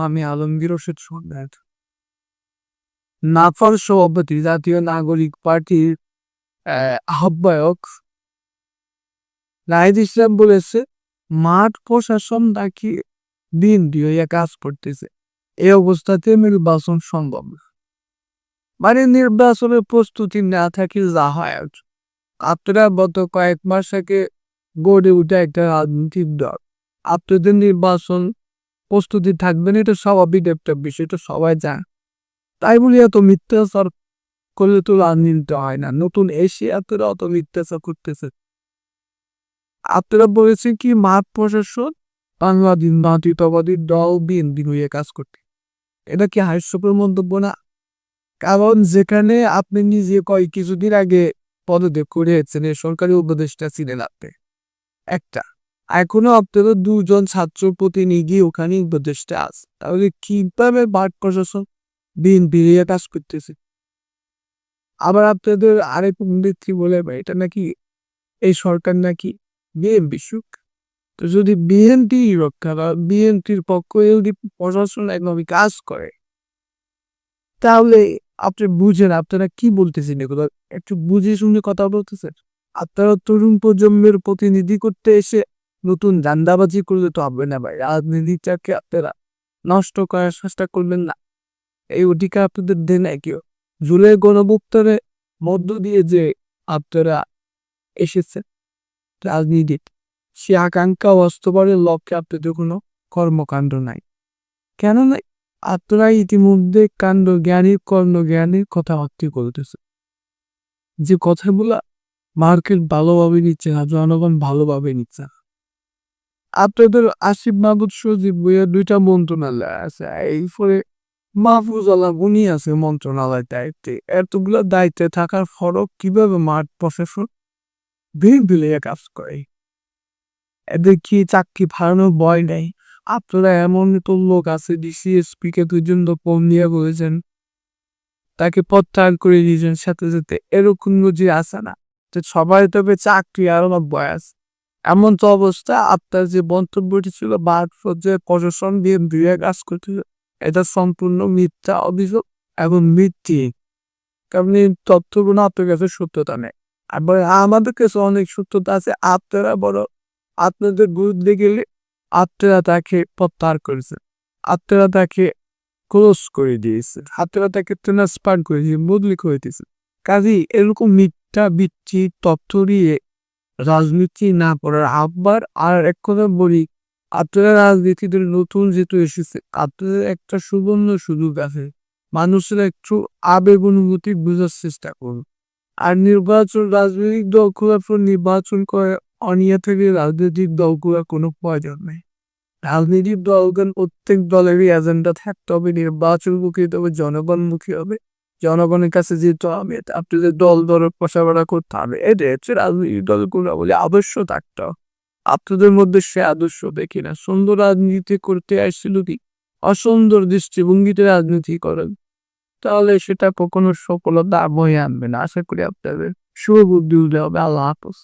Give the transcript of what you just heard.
আমি আলমগীর সভাপতি, জাতীয় নাগরিক পার্টির দিন দিয়ে কাজ করতেছে। এই অবস্থাতে নির্বাচন সম্ভব না। মানে নির্বাচনের প্রস্তুতি না থাকলে যা হয়। আপনারা গত কয়েক মাস আগে গড়ে উঠে একটা রাজনৈতিক দল। আপনাদের নির্বাচন প্রস্তুতি থাকবেন, এটা স্বাভাবিক একটা বিষয়, এটা সবাই জানে। তাই বলে এত মিথ্যাচার করলে তো রাজনীতি হয় না। নতুন এসে আপনারা অত মিথ্যাচার করতেছে। আপনারা বলেছেন কি, মাঠ প্রশাসন বাংলাদেশ জাতীয়তাবাদী দল বিএনপি হয়ে কাজ করতে। এটা কি হাস্যকর মন্তব্য না? কারণ যেখানে আপনি নিজে কয় কিছুদিন আগে পদত্যাগ করেছেন সরকারি উপদেষ্টা ছিলেন আপনি। একটা এখনও আপনাদের দুজন ছাত্র প্রতিনিধি ওখানে উপদেষ্টা আছে। তাহলে কীভাবে মাঠ প্রশাসন বিএনপি নিয়ে কাজ করতেছে? আবার আপনাদের আরেক নেত্রী বলে এটা নাকি এই সরকার নাকি বিএনপি সুখ? তো যদি বিএনপি রক্ষা বা বিএনপির পক্ষে যদি প্রশাসন একভাবে কাজ করে, তাহলে আপনি বুঝেন, আপনারা কি বলতেছেন এগুলো? একটু বুঝে শুনে কথা বলতেছেন? আপনারা তরুণ প্রজন্মের প্রতিনিধি করতে এসে নতুন দান্দাবাজি করলে তো হবে না ভাই। রাজনীতিটাকে আপনারা নষ্ট করার চেষ্টা করবেন না। এই অধিকার আপনাদের দেন নাই কেউ। জুলাই গণভুক্তরে মধ্য দিয়ে যে আপনারা এসেছেন রাজনীতি, সে আকাঙ্ক্ষা বাস্তবায়নের লক্ষ্যে আপনাদের কোনো কর্মকাণ্ড নাই। কেন নাই আপনারা ইতিমধ্যে কাণ্ড জ্ঞানীর, কর্ণ জ্ঞানীর কথাবার্তি করতেছে যে কথাগুলা মার্কেট ভালোভাবে নিচ্ছে না, জনগণ ভালোভাবে নিচ্ছে না। আপনাদের আসিফ মাহমুদ সজীব বইয়ের দুইটা মন্ত্রণালয় আছে। এই ফলে মাহফুজ আল্লাহ উনি আছে মন্ত্রণালয় দায়িত্বে। এতগুলো দায়িত্বে থাকার ফরক কীভাবে মাঠ প্রশাসন ভিড় বিলিয়ে কাজ করে? এদের কি চাকরি ফাড়ানোর ভয় নেই? আপনারা এমন তো লোক আছে ডিসিএসপি কে দুজন তো কম নিয়ে বলেছেন। তাকে প্রত্যাহার করে দিয়েছেন সাথে সাথে এরকম যে আসে না সবাই তবে চাকরি আর আমার বয়স এমন তো অবস্থা, আপনার যে মন্তব্যটি ছিল যে প্রশাসন দিয়ে কাজ করতে এটা সম্পূর্ণ মিথ্যা অভিযোগ এবং মিথ্যি। কারণ এই তথ্যগুলো আপনার কাছে সত্যতা নেই। আবার আমাদের কাছে অনেক সত্যতা আছে, আপনারা বড় আপনাদের বিরুদ্ধে গেলে আপনারা তাকে প্রত্যাহার করেছেন, আপনারা তাকে ক্লোজ করে দিয়েছেন, আপনারা তাকে ট্রান্সফার করে দিয়ে বদলি করে দিয়েছেন। কাজেই এরকম মিথ্যা বিচ্ছি তথ্য দিয়ে রাজনীতি না করার আহ্বার আর এক কথা বলি আপনারা রাজনীতিতে নতুন যেহেতু এসেছে, আপনাদের একটা সুবর্ণ সুযোগ আছে। মানুষের একটু আবেগ অনুভূতি বোঝার চেষ্টা করুন। আর নির্বাচন, রাজনৈতিক দলগুলোর পর নির্বাচন করে অনিয়া থেকে রাজনৈতিক দলগুলোর কোনো প্রয়োজন নেই। রাজনৈতিক দলগণ প্রত্যেক দলেরই এজেন্ডা থাকতে হবে নির্বাচনমুখী তবে জনগণমুখী হবে। জনগণের কাছে যেতে হবে আপনাদের দল দল প্রসারণা করতে হবে, এটা হচ্ছে রাজনৈতিক দলগুলো বলে আদর্শ থাকতে। আপনাদের মধ্যে সে আদর্শ দেখি না। সুন্দর রাজনীতি করতে আসছিল কি? অসুন্দর দৃষ্টিভঙ্গিতে রাজনীতি করেন। তাহলে সেটা কখনো সফলতা বয়ে আনবে না। আশা করি আপনাদের শুভ বুদ্ধি হবে। আল্লাহ হাফজ।